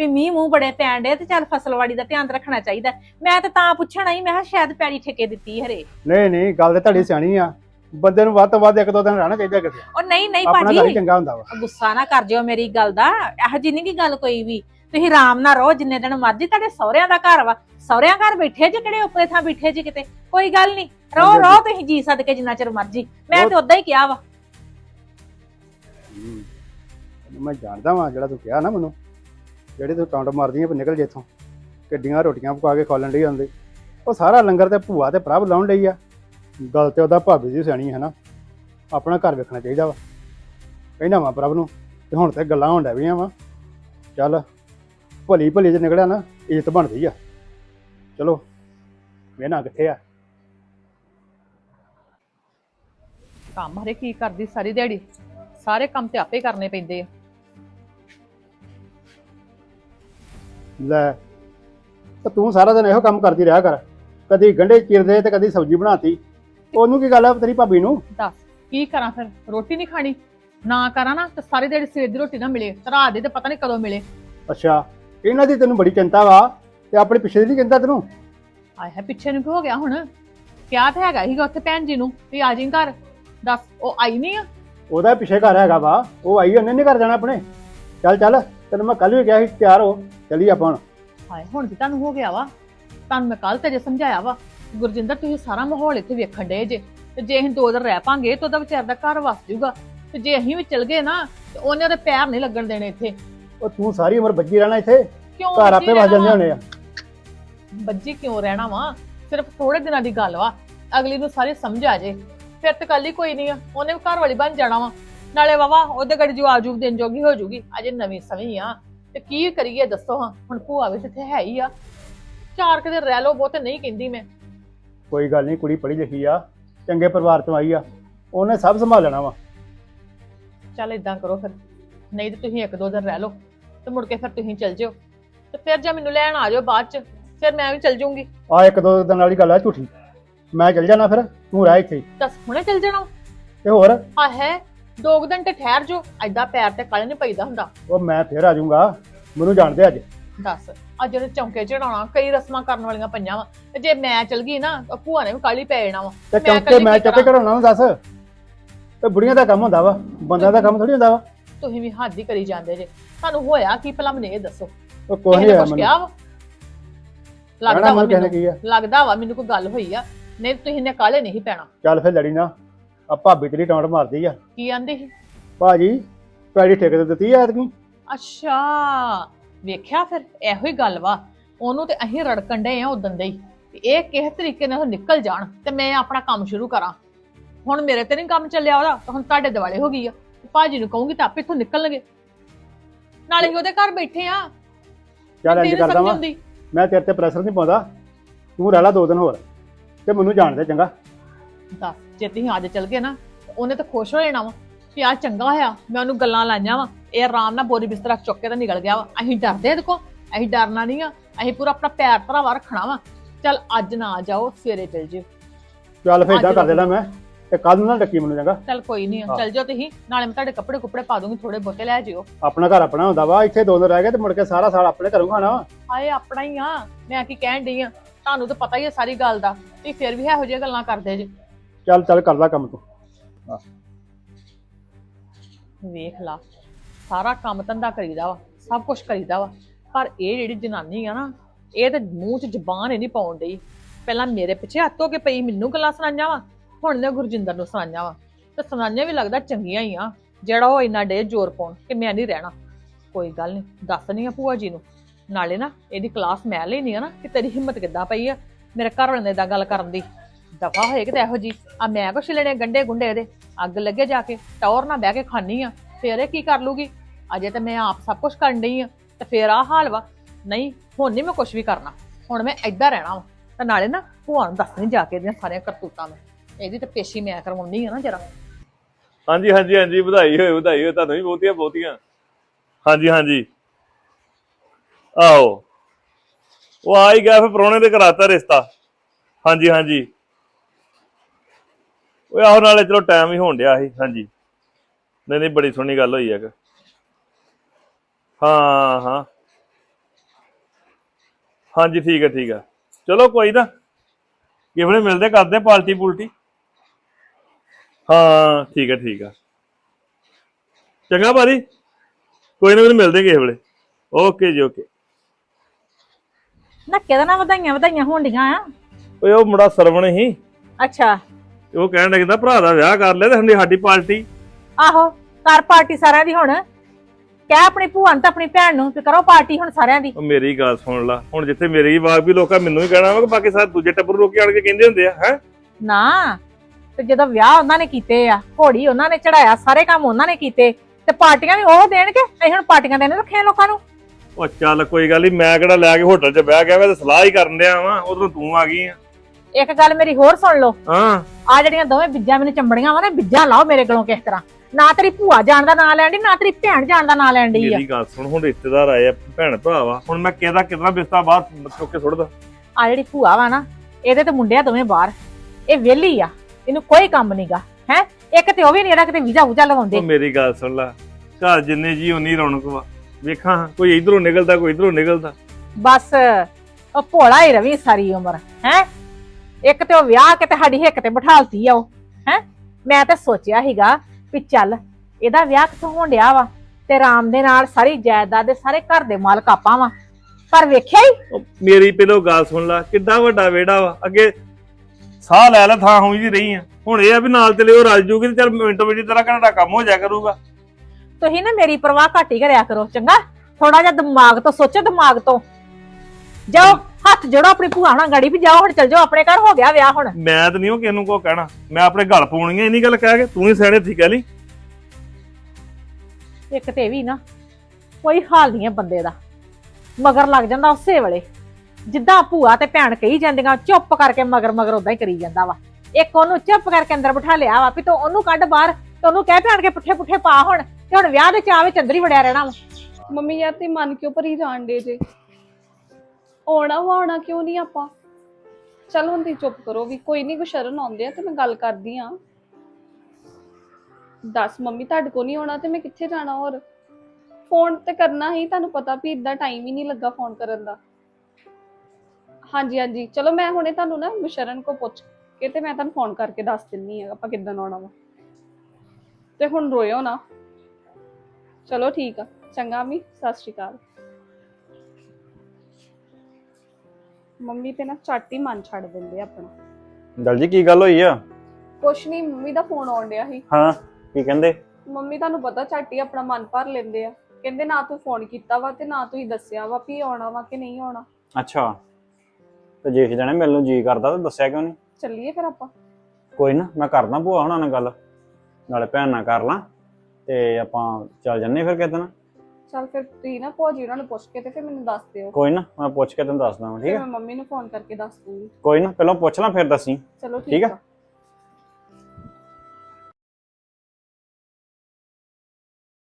ਵੀ ਮੀਂਹ ਮੂੰਹ ਬੜੇ ਪੈਣ ਡੇ ਤੇ ਚੱਲ ਫਸਲਵਾੜੀ ਦਾ ਧਿਆਨ ਰੱਖਣਾ ਚਾਹੀਦਾ। ਮੈਂ ਤਾਂ ਤਾਂ ਪੁੱਛਣਾ ਹੀ ਮੈਂ ਕਿਹਾ ਸ਼ਾਇਦ ਪੈੜੀ ਠੇਕੇ ਦਿੱਤੀ ਹਰੇ। ਨਹੀਂ ਨਹੀਂ ਗੱਲ ਤੇ ਤੁਹਾਡੀ ਸਿਆਣੀ ਆ। ਬੰਦੇ ਨੂੰ ਵੱਧ ਤੋਂ ਵੱਧ ਇੱਕ ਦੋ ਦਿਨ ਰਹਿਣਾ ਚਾਹੀਦਾ ਕਿਤੇ। ਉਹ ਨਹੀਂ ਨਹੀਂ ਆਪਣਾ ਘਰ ਹੀ ਭਾਜੀ ਚੰਗਾ ਹੁੰਦਾ ਵਾ। ਗੁੱਸਾ ਨਾ ਕਰ ਜਿਓ ਮੇਰੀ ਗੱਲ ਦਾ ਇਹੋ ਜਿਹੀ ਨਹੀਂ ਕੀ ਗੱਲ ਕੋਈ ਵੀ। ਤੁਸੀਂ ਆਰਾਮ ਨਾਲ ਰਹੋ ਜਿੰਨੇ ਦਿਨ ਮਰਜ਼ੀ ਤੁਹਾਡੇ ਸਹੁਰਿਆਂ ਦਾ ਘਰ ਵਾ। ਸਹੁਰਿਆਂ ਘਰ ਬੈਠੇ ਜੇ ਕਿਹੜੇ ਉੱਪਰੇ ਥਾਂ ਬੈਠੇ ਜੇ ਕਿਤੇ? ਕੋਈ ਗੱਲ ਨਹੀਂ ਰਹੋ ਹਾਂਜੀ, ਰਹੋ ਤੁਸੀਂ ਜੀ ਸਦਕੇ ਜਿੰਨਾ ਚਿਰ ਮਰਜ਼ੀ। ਮੈਂ ਤੇ ਉਦਾਂ ਹੀ ਕਿਹਾ ਵਾ। ਮੈਂ ਜਾਣਦਾ ਵਾਂ ਜਿਹੜਾ ਤੂੰ ਕਿਹਾ ਨਾ ਮੈਨੂੰ। ਜਿਹੜੇ ਤੂੰ ਟੌਂਟ ਮਾਰਦੀ ਆ ਨਿਕਲ ਜੇ ਇੱਥੋਂ। ਕਿੱਡੀਆਂ ਰੋਟੀਆਂ ਪਕਾ ਕੇ ਖੋਲਣ ਲਈ ਆਉਂਦੇ ਉਹ ਸਾਰਾ ਲੰਗਰ ਤੇ ਭੂਆ ਤੇ ਪ੍ਰਭ ਲਾਉਣ ਲਈ ਆ। ਗੱਲ ਤੇ ਉਹਦਾ ਭਾਬੀ ਜੀ ਸਿਆਣੀ ਹੈ ਨਾ ਆਪਣਾ ਘਰ ਵੇਖਣਾ ਚਾਹੀਦਾ ਵਾ। ਕਹਿੰਦਾ ਵਾ ਪ੍ਰਭ ਨੂੰ ਤੇ ਹੁਣ ਤੇ ਗੱਲਾਂ ਹੋਣ ਡੈ ਵਾ। ਚੱਲ ਭਲੀ ਭਲੀ ਜੇ ਨਿਕਲਿਆ ਨਾ, ਇੱਜ਼ਤ ਬਣਦੀ ਆ। ਚਲੋ ਵੇਨਾ ਕਿੱਥੇ ਆ। ਕੰਮ ਹਰੇ ਕੀ ਕਰਦੀ ਸਾਰੀ ਦਿਹਾੜੀ? ਸਾਰੇ ਕੰਮ ਤੇ ਆਪੇ ਕਰਨੇ ਪੈਂਦੇ ਆ। ਲੈ ਤਾਂ ਤੂੰ ਸਾਰਾ ਦਿਨ ਇਹੋ ਕੰਮ ਕਰਦੀ ਰਿਹਾ ਕਰ। ਕਦੀ ਗੰਢੇ ਚੀਰਦੇ ਤੇ ਕਦੀ ਸਬਜ਼ੀ ਬਣਾਤੀ। ਉਹਨੂੰ ਕੀ ਗੱਲ ਆ ਤੇਰੀ ਭਾਬੀ ਨੂੰ? ਦੱਸ ਕੀ ਕਰਾਂ ਫਿਰ? ਰੋਟੀ ਨਹੀਂ ਖਾਣੀ? ਨਾ ਕਰਾਂ ਨਾ ਤੇ ਸਾਰੀ ਦਿਹਾੜੀ ਸਵੇਰ ਦੀ ਰੋਟੀ ਨਾ ਮਿਲੇ ਤੇ ਰਾਤ ਦੀ ਤੇ ਪਤਾ ਨਹੀਂ ਕਦੋਂ ਮਿਲੇ। ਅੱਛਾ ਇਹਨਾਂ ਦੀ ਤੈਨੂੰ ਬੜੀ ਚਿੰਤਾ ਵਾ ਤੇ ਆਪਣੇ ਪਿੱਛੇ ਦੀ ਨਹੀਂ ਚਿੰਤਾ ਤੈਨੂੰ? ਆਏ ਹੈ ਪਿੱਛੇ ਨੂੰ ਕੀ ਹੋ ਗਿਆ ਹੁਣ? ਕਿਹਾ ਤਾਂ ਹੈਗਾ ਸੀਗਾ ਉੱਥੇ ਭੈਣ ਜੀ ਨੂੰ ਵੀ ਆ ਜਾਈਂ ਘਰ। ਦੱਸ ਉਹ ਆਈ ਨਹੀਂ ਆ? ਉਹਦਾ ਪਿੱਛੇ ਘਰ ਹੈਗਾ ਵਾ ਉਹ ਆਈ ਉਹਨੇ ਨਹੀਂ ਕਰ ਜਾਣਾ ਆਪਣੇ। ਚੱਲ ਚੱਲ। ਤੈਨੂੰ ਮੈਂ ਕੱਲ ਵੀ ਕਿਹਾ ਸੀ ਤਿਆਰ ਹੋ ਚੱਲੀ ਆਪਾਂ ਹੁਣ। ਹਾਏ ਹੁਣ ਵੀ ਤੁਹਾਨੂੰ ਹੋ ਗਿਆ ਵਾ। ਤੁਹਾਨੂੰ ਮੈਂ ਕੱਲ ਤੇ ਜੇ ਸਮਝਾਇਆ ਵਾ। ਗੁਰਜਿੰਦਰ ਤੁਸੀਂ ਸਾਰਾ ਮਾਹੌਲ ਇੱਥੇ ਵੇਖਣ ਡਏ ਜੇ। ਤੇ ਜੇ ਅਸੀਂ ਦੋ ਦਿਨ ਰਹਿ ਪਾਂਗੇ ਤਾਂ ਉਹਦਾ ਵਿਚਾਰ ਦਾ ਘਰ ਵਸ ਜਾਊਗਾ। ਤੇ ਜੇ ਅਸੀਂ ਵੀ ਚਲ ਗਏ ਨਾ ਤੇ ਉਹਨੇ ਉਹਦੇ ਪੈਰ ਨਹੀਂ ਲੱਗਣ ਦੇਣੇ ਇੱਥੇ। ਉਹ ਤੂੰ ਸਾਰੀ ਉਮਰ ਬੱਜੀ ਰਹਿਣਾ ਇੱਥੇ? ਕਿਉਂ ਘਰ ਬੱਝੀ ਆਪੇ ਵਸ ਰਹਿਣਾ ਜਾਂਦੇ ਵਾ? ਹੋਣੇ ਆ। ਬੱਜੀ ਕਿਉਂ ਰਹਿਣਾ ਵਾ? ਸਿਰਫ ਥੋੜੇ ਦਿਨਾਂ ਦੀ ਗੱਲ ਵਾ। ਅਗਲੀ ਨੂੰ ਸਾਰੀ ਸਮਝ ਆ ਜੇ। ਫਿਰ ਤੇ ਕੱਲ ਹੀ ਕੋਈ ਨਹੀਂ ਆ। ਉਹਨੇ ਵੀ ਘਰ ਵਾਲੀ ਬਣ ਜਾਣਾ ਵਾ। ਨਾਲੇ ਵਾਵਾ ਉਹਦੇ ਗੜੀ ਜਵਾਬ ਜੂਬ ਦੇਣ ਜੋਗੀ ਹੋ ਜੂਗੀ। ਅਜੇ ਨਵੀਂ ਸਵੀ ਆ। ਤੇ ਕੀ ਕਰੀਏ ਦੱਸੋ ਹਾਂ ਹੁਣ ਭੂਆ ਵੀ ਇੱਥੇ ਹੈ ਹੀ ਆ। ਚਾਰ ਕਦੇ ਰਹਿ ਲੋ ਬਹੁਤੇ ਨਹੀਂ ਕਹਿੰਦੀ ਮੈਂ। ਕੋਈ ਗੱਲ ਨਹੀਂ ਕੁੜੀ ਪੜ੍ਹੀ ਲਿਖੀ ਆ ਚੰਗੇ ਪਰਿਵਾਰ ਤੋਂ ਆਈ ਆ। ਉਹਨੇ ਸਭ ਸੰਭਾਲ ਲੈਣਾ ਵਾ। ਚੱਲ ਇਦਾਂ ਕਰੋ ਫਿਰ। ਨਹੀਂ ਤੇ ਤੁਸੀਂ ਇੱਕ ਦੋ ਦਿਨ ਰਹਿ ਲਓ ਤੇ ਮੁੜ ਕੇ ਫਿਰ ਤੁਸੀਂ ਚੱਲ ਜਿਓ। ਤੇ ਫਿਰ ਜੇ ਮੈਨੂੰ ਲੈਣ ਆ ਜਾਓ ਬਾਅਦ ਚ ਫਿਰ ਮੈਂ ਵੀ ਚੱਲ ਜਾਊਂਗੀ ਆ ਇੱਕ ਦੋ ਦਿਨ ਵਾਲੀ ਗੱਲ ਆ ਝੂਠੀ। ਮੈਂ ਚੱਲ ਜਾਣਾ ਫਿਰ ਤੂੰ ਰਹਿ ਇੱਥੇ ਹੀ। ਦੱਸ ਹੁਣੇ ਚੱਲ ਜਾਣਾ। ਤੇ ਹੋਰ? ਆ ਹੈ ਦੋ ਕੁ ਦਿਨ ਤੇ ਠਹਿਰ ਜੋ ਐਦਾਂ ਪੈਰ ਤੇ ਕਾਲੇ ਨਹੀਂ ਪਈਦਾ ਹੁੰਦਾ। ਉਹ ਮੈਂ ਫੇਰ ਆ ਜਾਊਂਗਾ ਮੈਨੂੰ ਜਾਣਦੇ ਅੱਜ। ਦੱਸ ਅੱਜ ਜਿਹੜੇ ਚੌਂਕੇ ਚੜਾਉਣਾ ਕਈ ਰਸਮਾਂ ਕਰਨ ਵਾਲੀਆਂ ਪਈਆਂ ਵਾ ਤੇ ਜੇ ਮੈਂ ਚਲ ਗਈ ਨਾ ਤਾਂ ਭੂਆ ਨੇ ਵੀ ਕਾਲੀ ਪੈ ਜਾਣਾ ਵਾ। ਤੇ ਚੌਕੇ ਇਕੱਲੀ ਮੈਂ ਕੀ ਚੌਕੇ ਕਰਾਂ? ਚੜਾਉਣਾ ਨੂੰ ਦੱਸ। ਤੇ ਬੁੜੀਆਂ ਦਾ ਕੰਮ ਹੁੰਦਾ ਵਾ ਬੰਦਿਆਂ ਦਾ ਕੰਮ ਥੋੜੀ ਹੁੰਦਾ ਵਾ। ਤੁਸੀਂ ਵੀ ਹੱਦ ਹੀ ਕਰੀ ਜਾਂਦੇ ਜੇ। ਤੁਹਾਨੂੰ ਹੋਇਆ ਕੀ ਭਲਾ ਮੈਨੂੰ ਇਹ ਦੱਸੋ। ਉਹ ਕੋਈ ਕਿਸੇ ਨਹੀਂ ਨੇ ਆ ਕੁਛ ਮੈਨੂੰ। ਕਿਹਾ ਵਾ? ਲੱਗਦਾ ਕਹਿਣਾ ਵਾ ਮੈਨੂੰ ਕੀ ਆ? ਲੱਗਦਾ ਵਾ ਮੈਨੂੰ ਕੋਈ ਗੱਲ ਹੋਈ ਆ। ਨਹੀਂ ਤਾਂ ਤੁਸੀਂ ਨੇ ਕਾਲੇ ਨਹੀਂ ਪੈਣਾ। ਚੱਲ ਫਿਰ ਲੜੀ ਨਾ। ਆ ਭਾਬੀ ਤੇਰੀ ਟਾਂਟ ਮਾਰਦੀ ਆ। ਕੀ ਆਂਦੇ ਸੀ? ਭਾਜੀ ਪੈੜੀ ਠੇਕੇ ਤੇ ਦਿੱਤੀ ਆ ਐਤਕੀ। ਅੱਛਾ ਵੇਖਿਆ ਫਿਰ ਇਹੋ ਹੀ ਗੱਲ ਵਾ। ਉਹਨੂੰ ਤੇ ਅਸੀਂ ਰੜਕਣ ਡਏ ਆ ਉਦੋਂ ਦੇ ਹੀ। ਤੇ ਇਹ ਕਿਸ ਤਰੀਕੇ ਨਾਲ ਉਹ ਨਿਕਲ ਜਾਣ ਤੇ ਮੈਂ ਆਪਣਾ ਕੰਮ ਸ਼ੁਰੂ ਕਰਾਂ। ਹੁਣ ਮੇਰੇ ਤੇ ਨਹੀਂ ਕੰਮ ਚੱਲਿਆ ਉਹਦਾ ਤਾਂ ਹੁਣ ਤੁਹਾਡੇ ਦਿਵਾਲੇ ਹੋ ਗਈ ਆ। ਭਾਜੀ ਨੂੰ ਕਹੂੰਗੀ ਤਾਂ ਆਪੇ ਇੱਥੋਂ ਨਿਕਲਣਗੇ। ਨਾਲੇ ਵੀ ਉਹਦੇ ਘਰ ਬੈਠੇ ਆ। ਚੱਲ ਇੰਜ ਤੇਰੀ ਕਰਦਾ ਵਾ। ਮੈਂ ਤੇਰੇ ਤੇ ਪ੍ਰੈਸ਼ਰ ਨਹੀਂ ਪਾਉਂਦਾ। ਤੂੰ ਰਹਿ ਲਾ ਦੋ ਦਿਨ ਹੋਰ। ਤੇ ਮੈਨੂੰ ਜਾਣ ਦੇ ਚੰਗਾ। ਦੱਸ। ਜੇ ਤੁਸੀਂ ਅੱਜ ਚੱਲ ਗਏ ਨਾ ਉਹਨੇ ਤਾਂ ਖੁਸ਼ ਹੋ ਜਾਣਾ ਵਾ ਕਿ ਆ ਚੰਗਾ ਹੋਇਆ ਮੈਂ ਉਹਨੂੰ ਗੱਲਾਂ ਲਾਈਆਂ ਵਾ। ਇਹ ਆਰਾਮ ਨਾਲ ਬੋਰੀ ਬਿਸਤਰਾ ਚੁੱਕ ਕੇ ਤਾਂ ਨਿਕਲ ਗਿਆ ਵਾ। ਅਸੀਂ ਡਰਦੇ ਇਹਦੇ ਕੋ ਅਸੀਂ ਡਰਨਾ ਨਹੀਂ ਆ। ਅਸੀਂ ਪੂਰਾ ਆਪਣਾ ਪੈਰ ਧਰਾਵਾ ਰੱਖਣਾ ਵਾ। ਚੱਲ ਅੱਜ ਨਾ ਜਾਓ ਸਵੇਰੇ ਚੱਲ ਜਿਓ। ਚੱਲ ਫਿਰ ਇਦਾਂ ਕਰ ਦੇਣਾ ਮੈਂ ਤੇ ਕੱਲ ਨੂੰ ਨਾ ਡੱਕੀ ਮੈਨੂੰ ਚੰਗਾ। ਚੱਲ ਕੋਈ ਨਹੀਂ। ਚੱਲ ਜਾਓ ਤੁਸੀਂ। ਨਾਲੇ ਮੈਂ ਤੁਹਾਡੇ ਕੱਪੜੇ ਕੁਪੜੇ ਪਾ ਦੂੰਗੀ ਥੋੜੇ ਬਹੁਤੇ ਲੈ ਜਿਓ। ਆਪਣਾ ਘਰ ਆਪਣਾ ਹੁੰਦਾ ਵਾ ਇੱਥੇ ਦੋ ਦਿਨ ਰਹਿ ਗਏ ਤੇ ਮੁੜ ਕੇ ਸਾਰਾ ਸਾਲ ਆਪਣੇ ਘਰੋਂ ਖਾਣਾ ਵਾ। ਹਾਏ ਆਪਣਾ ਹੀ ਆ। ਮੈਂ ਕੀ ਕਹਿਣ ਡਈ ਆ? ਤੁਹਾਨੂੰ ਤਾਂ ਪਤਾ ਹੀ ਆ ਸਾਰੀ ਗੱਲ ਦਾ। ਤੁਸੀਂ ਫਿਰ ਵੀ ਇਹੋ ਜਿਹੀਆਂ ਗੱਲਾਂ ਕਰਦੇ ਜੇ। ਚੱਲ ਚੱਲ ਕਰ ਲੈ ਕੰਮ ਤੂੰ। ਵੇਖ ਲਾ ਸਾਰਾ ਕੰਮ ਧੰਦਾ ਕਰੀਦਾ ਵਾ ਸਭ ਕੁਝ ਕਰੀਦਾ ਵਾ। ਪਰ ਇਹ ਜਿਹੜੀ ਜਨਾਨੀ ਆ ਨਾ ਇਹ ਤੇ ਮੂੰਹ 'ਚ ਜ਼ਬਾਨ ਹੀ ਨਹੀਂ ਪਾਉਣ ਡਈ। ਪਹਿਲਾਂ ਮੇਰੇ ਪਿੱਛੇ ਹੱਥ ਹੋ ਕੇ ਪਈ ਮੈਨੂੰ ਗੱਲਾਂ ਸੁਣਾਈਆਂ ਵਾ ਹੁਣ ਨੇ ਗੁਰਜਿੰਦਰ ਨੂੰ ਸੁਣਾਈਆਂ ਵਾ। ਤੇ ਸੁਣਾਈਆਂ ਵੀ ਲੱਗਦਾ ਚੰਗੀਆਂ ਹੀ ਆ ਜਿਹੜਾ ਉਹ ਇੰਨਾ ਡੇ ਜ਼ੋਰ ਪਾਉਣ ਕਿ ਮੈਂ ਨਹੀਂ ਰਹਿਣਾ। ਕੋਈ ਗੱਲ ਨਹੀਂ ਦੱਸਣੀ ਆ ਭੂਆ ਜੀ ਨੂੰ। ਨਾਲੇ ਨਾ ਇਹਦੀ ਕਲਾਸ ਮੈਂ ਲੈਣੀ ਆ ਨਾ ਕਿ ਤੇਰੀ ਹਿੰਮਤ ਕਿੱਦਾਂ ਪਈ ਆ ਮੇਰੇ ਘਰ ਵਾਲੇ ਨੇ ਇਦਾਂ ਗੱਲ ਕਰਨ ਦੀ। ਦਫਾ ਹੋਏ ਕਿਤੇ ਇਹੋ ਜੀ ਆ ਮੈਂ ਕੁਛ ਲੈਣੇ ਗੰਡੇ ਗੁੰਡੇ ਇਹਦੇ। ਅੱਗ ਲੱਗੇ ਜਾ ਕੇ, ਟੌਰ ਨਾਲ ਬਹਿ ਕੇ ਖਾਣੀ ਆ। ਫੇਰ ਇਹ ਕੀ ਕਰ ਲੂਗੀ? ਅਜੇ ਤਾਂ ਮੈਂ ਆਪ ਸਭ ਕੁਝ ਕਰਨ ਡਈ ਆ। ਤੇ ਫੇਰ ਆ ਹਾਲ ਵਾ। ਨਹੀਂ, ਹੁਣ ਨਹੀਂ ਮੈਂ ਕੁਝ ਵੀ ਕਰਨਾ। ਹੁਣ ਮੈਂ ਏਦਾਂ ਰਹਿਣਾ ਵਾ। ਤੇ ਨਾਲੇ ਨਾ ਭੂਆ ਨੂੰ ਦੱਸਣੀ ਜਾ ਕੇ ਇਹਦੀਆਂ ਸਾਰੀਆਂ ਕਰਤੂਤਾਂ ਮੈਂ। ਇਹਦੀ ਤਾਂ ਪੇਸ਼ੀ ਮੈਂ ਕਰਵਾਉਣੀ ਆ ਨਾ ਜਰਾ। ਹਾਂਜੀ ਹਾਂਜੀ ਹਾਂਜੀ, ਵਧਾਈ ਹੋਏ ਵਧਾਈ ਹੋਏ। ਤੁਹਾਨੂੰ ਵੀ ਬਹੁਤੀਆਂ ਬਹੁਤੀਆਂ। ਹਾਂਜੀ ਹਾਂਜੀ। ਆਓ ਉਹ ਆ ਹੀ ਗਿਆ ਫਿਰ ਪ੍ਰਾਹੁਣੇ ਦੇ ਕਰਾਤਾ ਰਿਸ਼ਤਾ। ਹਾਂਜੀ ਹਾਂਜੀ। ਉਹ ਆਹੋ ਨਾਲੇ ਚਲੋ ਟਾਈਮ ਹੀ ਹੋਣ ਡਿਆ ਸੀ ਹਾਂਜੀ। ਨਹੀਂ ਨਹੀਂ ਬੜੀ ਸੋਹਣੀ ਗੱਲ ਹੋਈ ਹੈ ਹਾਂ ਹਾਂ। ਹਾਂਜੀ ਠੀਕ ਹੈ ਠੀਕ ਹੈ ਚਲੋ ਕੋਈ ਨਾ। ਕਿਵੇਂ ਮਿਲਦੇ ਕਰਦੇ ਆ ਪਾਰਟੀ ਪੁਲਟੀ? ਹਾਂ ਠੀਕ ਹੈ ਠੀਕ ਹੈ ਚੰਗਾ ਭਾਜੀ। ਕੋਈ ਨਾ ਕੋਈ ਮਿਲਦੇ ਕਿਸੇ ਵੇਲੇ। ਓਕੇ ਜੀ ਓਕੇ। ਨਾ ਕਿਹਦਾ ਨਾ ਵਧਾਈਆਂ ਵਧਾਈਆਂ ਹੋਣਡੀਆਂ ਆ। ਓਏ ਉਹ ਮੁੰਡਾ ਸਰਵਣ ਹੀ ਅੱਛਾ। ਉਹ ਕਹਿਣ ਲੱਗਾ ਭਰਾ ਦਾ ਵਿਆਹ ਕਰ ਲਿਆ ਤੇ ਸਾਡੀ ਸਾਡੀ ਪਾਰਟੀ। ਆਹੋ ਕਰ ਪਾਰਟੀ ਸਾਰਿਆਂ ਦੀ ਹੁਣ। ਕਹਿ ਆਪਣੀ ਭੂਆ ਨੂੰ ਤੇ ਆਪਣੀ ਭੈਣ ਨੂੰ ਤੇ ਕਰੋ ਪਾਰਟੀ ਹੁਣ ਸਾਰਿਆਂ ਦੀ। ਉਹ ਮੇਰੀ ਗੱਲ ਸੁਣ ਲਾ ਹੁਣ ਜਿੱਥੇ ਮੇਰੀ ਵਾਕ ਵੀ ਲੋਕਾਂ ਮੈਨੂੰ ਹੀ ਕਹਿਣਾ ਵਾ ਕਿ ਬਾਕੀ ਸਾਰੇ ਦੂਜੇ ਟੱਬਰ ਲੋਕੀ ਆਣ ਕੇ ਕਹਿੰਦੇ ਹੁੰਦੇ ਆ ਹੈ? ਨਾ ਤੇ ਜਦੋਂ ਵਿਆਹ ਉਹਨਾਂ ਨੇ ਕੀਤੇ ਆ ਘੋੜੀ ਉਹਨਾਂ ਨੇ ਚੜਾਇਆ ਸਾਰੇ ਕੰਮ ਉਹਨਾਂ ਨੇ ਕੀਤੇ ਤੇ ਪਾਰਟੀਆਂ ਵੀ ਉਹ ਦੇਣਗੇ? ਅਸੀਂ ਹੁਣ ਪਾਰਟੀਆਂ ਦੇਣੇ ਰੱਖੇ ਲੋਕਾਂ ਨੂੰ? ਉਹ ਚੱਲ ਕੋਈ ਗੱਲ ਨਹੀਂ ਮੈਂ ਕਿਹੜਾ ਲੈ ਕੇ ਹੋਟਲ 'ਚ ਬਹਿ ਗਿਆ ਮੈਂ ਤਾਂ ਸਲਾਹ ਹੀ ਕਰਨ ਡਿਆ ਵਾਂ ਉਧਰੋਂ ਤੂੰ ਆ ਗਈ ਆ। ਇੱਕ ਗੱਲ ਮੇਰੀ ਹੋਰ ਸੁਣ ਲਓ। ਹਾਂ। ਆ ਜਿਹੜੀਆਂ ਦੋਵੇਂ ਬਿੱਜਾਂ ਮੈਨੂੰ ਚੰਬੜੀਆਂ ਵਾ ਨਾ ਬਿੱਜਾਂ ਲਾਓ ਮੇਰੇ ਕੋਲੋਂ ਕਿਸ ਤਰ੍ਹਾਂ। ਨਾ ਤੇਰੀ ਭੂਆ ਜਾਣ ਦਾ ਨਾਂ ਲੈਣ ਦੀ ਨਾ ਤੇਰੀ ਭੈਣ ਜਾਣ ਦਾ ਨਾਂ ਲੈਣ ਦੀ ਆ। ਮੇਰੀ ਗੱਲ ਸੁਣ ਹੁਣ ਰਿਸ਼ਤੇਦਾਰ ਆਏ ਆ ਭੈਣ ਭਰਾ ਵਾ। ਹੁਣ ਮੈਂ ਕਿਹਦਾ ਕਿਤਨਾ ਬਿਸਤਾ ਬਾਹਰ ਚੁੱਕ ਕੇ ਸੁੱਟਦਾ? ਆ ਜਿਹੜੀ ਭੂਆ ਵਾ ਨਾ ਇਹਦੇ ਤੇ ਮੁੰਡਿਆ ਦੋਵੇਂ ਬਾਹਰ। ਇਹ ਵਿਹਲੀ ਆ ਇਹਨੂੰ ਕੋਈ ਕੰਮ ਨਹੀਂਗਾ ਹੈ? ਇੱਕ ਤੇ ਉਹ ਵੀ ਨਹੀਂ ਇਹਦਾ ਕਿਤੇ ਵੀਜ਼ਾ ਵੂਜਾ ਲਵਾਉਂਦੇ। ਉਹ ਮੇਰੀ ਗੱਲ ਸੁਣ ਲੈ ਘਰ ਜਿੰਨੇ ਜੀ ਉਨੀ ਰੌਣਕ ਵਾ। ਵੇਖਾਂ ਕੋਈ ਇਧਰੋਂ ਨਿਕਲਦਾ ਕੋਈ ਇਧਰੋਂ ਨਿਕਲਦਾ। ਬਸ ਉਹ ਭੋਲਾ ਹੀ ਰਵੀ ਸਾਰੀ ਉਮਰ ਹੈ? ਇੱਕ ਤੇ ਉਹ ਵਿਆਹ ਕੇ ਤੇ ਸਾਡੀ ਹਿੱਕ ਤੇ ਬਿਠਾਲਤੀ ਆ ਉਹ ਹੈ? ਮੈਂ ਤੇ ਸੋਚਿਆ ਸੀਗਾ ਵੀ ਚੱਲ ਇਹਦਾ ਵਿਆਹ ਕਿਥੋਂ ਹੋਣ ਡਿਆ ਵਾ? ਤੇ ਰਾਮ ਦੇ ਨਾਲ ਸਾਰੀ ਜਾਇਦਾਦ ਦੇ ਸਾਰੇ ਘਰ ਦੇ ਮਾਲਕ ਆਪਾਂ ਵਾ। ਪਰ ਵੇਖਿਆ ਹੀ? ਉਹ ਮੇਰੀ ਪਹਿਲੋਂ ਗੱਲ ਸੁਣ ਲੈ ਕਿੱਡਾ ਵੱਡਾ ਵਿਹੜਾ ਵਾ। ਅੱਗੇ ਸਾਹ ਲੈ ਲੈ ਥਾਂ ਹੋਈ ਜੀ ਰਹੀ ਆ। ਹੁਣ ਇਹ ਆ ਵੀ ਨਾਲ ਤੇ ਲਿਓ ਰਲ ਜੂਗੀ ਤੇ ਚੱਲ ਮਿੰਟੋ ਮਿੰਟੀ ਤੇਰਾ ਘੰਟਾ ਕੰਮ ਹੋ ਜਾਇਆ ਕਰੂਗਾ। ਤੁਸੀਂ ਨਾ ਮੇਰੀ ਪਰਵਾਹ ਘੱਟ ਹੀ ਕਰਿਆ ਕਰੋ ਚੰਗਾ? ਥੋੜਾ ਜਿਹਾ ਦਿਮਾਗ ਤੋਂ ਸੋਚੋ ਦਿਮਾਗ ਤੋਂ। ਜਾਓ ਹੱਥ ਜੋੜੋ ਆਪਣੀ ਭੂਆ ਨਾਲ ਗਾੜੀ ਵੀ ਜਾਓ ਹੁਣ ਚੱਲ ਜਾਓ ਆਪਣੇ ਘਰ ਹੋ ਗਿਆ ਵਿਆਹ ਹੁਣ। ਮੈਂ ਤਾਂ ਨਹੀਂ ਉਹ ਕਿਸੇ ਨੂੰ ਕੋ ਕਹਿਣਾ। ਮੈਂ ਆਪਣੇ ਗਲ ਪਾਉਣੀ ਆ ਇੰਨੀ ਗੱਲ ਕਹਿ ਕੇ ਤੂੰ ਹੀ ਸਿਆਣੇ ਠੀਕ ਹੈ ਲਈ ਇੱਕ ਤੇ ਇਹ ਵੀ ਨਾ ਕੋਈ ਹਾਲ ਨਹੀਂ ਹੈ ਬੰਦੇ ਦਾ। ਮਗਰ ਲੱਗ ਜਾਂਦਾ ਉਸੇ ਵੇਲੇ। ਜਿੱਦਾਂ ਭੂਆ ਤੇ ਭੈਣ ਕਹੀ ਜਾਂਦੀਆਂ ਚੁੱਪ ਕਰਕੇ ਮਗਰ ਮਗਰ ਉਦਾਂ ਹੀ ਕਰੀ ਜਾਂਦਾ ਵਾ। ਇੱਕ ਉਹਨੂੰ ਚੁੱਪ ਕਰਕੇ ਅੰਦਰ ਬਿਠਾ ਲਿਆ ਵਾ ਵੀ ਤੂੰ ਉਹਨੂੰ ਕੱਢ ਬਾਹਰ ਤੇ ਉਹਨੂੰ ਕਹਿ ਭੈਣ ਕੇ ਪੁੱਠੇ ਪੁੱਠੇ ਪਾ ਹੁਣ ਤੇ ਹੁਣ ਵਿਆਹ ਦੇ ਚਾਅ ਵਿੱਚ ਅੰਦਰ ਹੀ ਵੜਿਆ ਰਹਿਣਾ ਵਾ। ਮੰਮੀ ਯਾਰ ਤੇ ਮਨ ਕਿਉਂ ਭਰੀ ਜਾਣ ਦੇ ਜੇ? ਆਉਣਾ ਵਾ, ਆਉਣਾ ਕਿਉਂ ਨਹੀਂ ਆਪਾਂ? ਚਲ ਹੁਣ ਤੁਸੀਂ ਚੁੱਪ ਕਰੋ ਵੀ, ਕੋਈ ਨਹੀਂ ਗੁਸ਼ਰਨ ਆਉਂਦੇ ਆ ਤੇ ਮੈਂ ਗੱਲ ਕਰਦੀ ਆ। ਦੱਸ, ਮੰਮੀ ਤੁਹਾਡੇ ਕੋ ਨਹੀਂ ਆਉਣਾ ਤੇ ਮੈਂ ਕਿੱਥੇ ਜਾਣਾ ਹੋਰ? ਫੋਨ ਤੇ ਕਰਨਾ ਹੀ, ਤੁਹਾਨੂੰ ਪਤਾ ਵੀ ਇਦਾਂ ਟਾਈਮ ਹੀ ਨਹੀਂ ਲੱਗਾ ਫੋਨ ਕਰਨ ਦਾ। ਹਾਂਜੀ ਹਾਂਜੀ, ਚਲੋ ਮੈਂ ਹੁਣੇ ਤੁਹਾਨੂੰ ਨਾ ਗੁਸ਼ਰਨ ਕੋ ਪੁੱਛ ਕੇ ਤੇ ਮੈਂ ਤੁਹਾਨੂੰ ਫੋਨ ਕਰਕੇ ਦੱਸ ਦਿੰਨੀ ਆ ਆਪਾਂ ਕਿੱਦਾਂ ਆਉਣਾ ਵਾ। ਤੇ ਹੁਣ ਰੋਇਓ ਨਾ। ਚਲੋ ਠੀਕ ਆ, ਚੰਗਾ ਮੀ ਸਤਿ ਸ਼੍ਰੀ ਅਕਾਲ। ਮੰਮੀ ਤੇ ਨਾ ਝੱਟ ਹੀ ਮਨ ਛੱਡ ਦਿੰਦੇ ਆ ਆਪਣਾ। ਦਲ ਜੀ ਕੀ ਗੱਲ ਹੋਈ ਆ? ਕੁਛ ਨਹੀਂ ਮੰਮੀ ਦਾ ਫੋਨ ਆਉਣ ਡਿਆ ਸੀ। ਹਾਂ ਕੀ ਕਹਿੰਦੇ? ਮੰਮੀ ਤੁਹਾਨੂੰ ਪਤਾ ਝੱਟ ਹੀ ਆਪਣਾ ਮਨ ਭਰ ਲੈਂਦੇ ਆ। ਕਹਿੰਦੇ ਨਾ ਤੂੰ ਫੋਨ ਕੀਤਾ ਵਾ ਤੇ ਨਾ ਤੂੰ ਹੀ ਦੱਸਿਆ ਵਾ ਵੀ ਆਉਣਾ ਵਾ ਕਿ ਨਹੀਂ ਆਉਣਾ। ਅੱਛਾ। ਤੇ ਜੇ ਜਾਣੇ ਮਿਲਣ ਨੂੰ ਜੀ ਕਰਦਾ ਤਾਂ ਦੱਸਿਆ ਕਿਉਂ ਨਹੀਂ ਚੱਲੀਏ ਫਿਰ ਆਪਾਂ। ਕੋਈ ਨਾ ਮੈਂ ਕਰਦਾ ਭੂਆ ਹੁਣਾਂ ਨਾਲ ਗੱਲ। ਨਾਲੇ ਭੈਣ ਨਾਲ ਕਰ ਲਾਂ। ਤੇ ਆਪਾਂ ਚੱਲ ਜੰਨੇ ਫਿਰ ਕਿਤੇ ਨਾ। ਚੱਲ ਫਿਰ ਤੁਸੀਂ ਨਾ ਭੋਜੀ ਉਹਨਾਂ ਨੂੰ ਪੁੱਛ ਕੇ ਤੇ ਫਿਰ ਮੈਨੂੰ ਦੱਸ ਦਿਓ। ਕੋਈ ਨਾ ਮੈਂ ਪੁੱਛ ਕੇ ਤੈਨੂੰ ਦੱਸਦਾ ਵਾਂ ਠੀਕ ਫਿਰ ਹੈ? ਮੈਂ ਮੰਮੀ ਨੂੰ ਫੋਨ ਕਰਕੇ ਦੱਸ ਦੂੰਗੀ। ਕੋਈ ਨਾ ਪਹਿਲਾਂ ਪੁੱਛ ਲਾਂ ਫਿਰ ਦੱਸੀ। ਚਲੋ ਠੀਕ ਠੀਕ ਆ? ਆ।